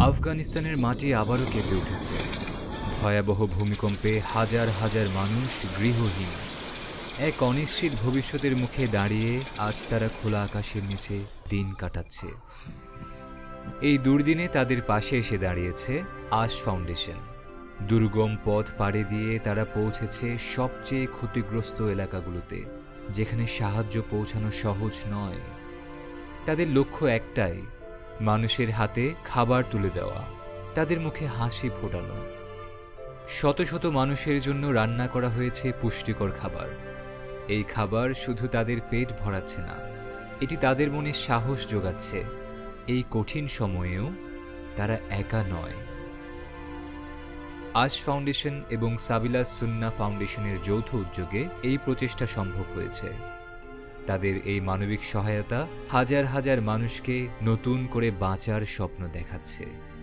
আফগানিস্তানের মাটি আবারও কেঁপে উঠেছে। ভয়াবহ ভূমিকম্পে হাজার হাজার মানুষ গৃহহীন। এক অনিশ্চিত ভবিষ্যতের মুখে দাঁড়িয়ে আজ তারা খোলা আকাশের নিচে দিন কাটাচ্ছে। এই দুর্দিনে তাদের পাশে এসে দাঁড়িয়েছে আশ ফাউন্ডেশন। দুর্গম পথ পাড়ে দিয়ে তারা পৌঁছেছে সবচেয়ে ক্ষতিগ্রস্ত এলাকাগুলোতে, যেখানে সাহায্য পৌঁছানো সহজ নয়। তাদের লক্ষ্য একটাই মানুষের হাতে খাবার তুলে দেওয়া, তাদের মুখে হাসি ফোটানো। শত শত মানুষের জন্য রান্না করা হয়েছে পুষ্টিকর খাবার। এই খাবার শুধু তাদের পেট ভরাচ্ছে না, এটি তাদের মনে সাহস যোগাচ্ছে। এই কঠিন সময়েও তারা একা নয়। আজ ফাউন্ডেশন এবং সাবিলা সুন্না ফাউন্ডেশনের যৌথ উদ্যোগে এই প্রচেষ্টা সম্ভব হয়েছে। তাদের এই মানবিক সহায়তা হাজার হাজার মানুষকে নতুন করে বাঁচার স্বপ্ন দেখাচ্ছে।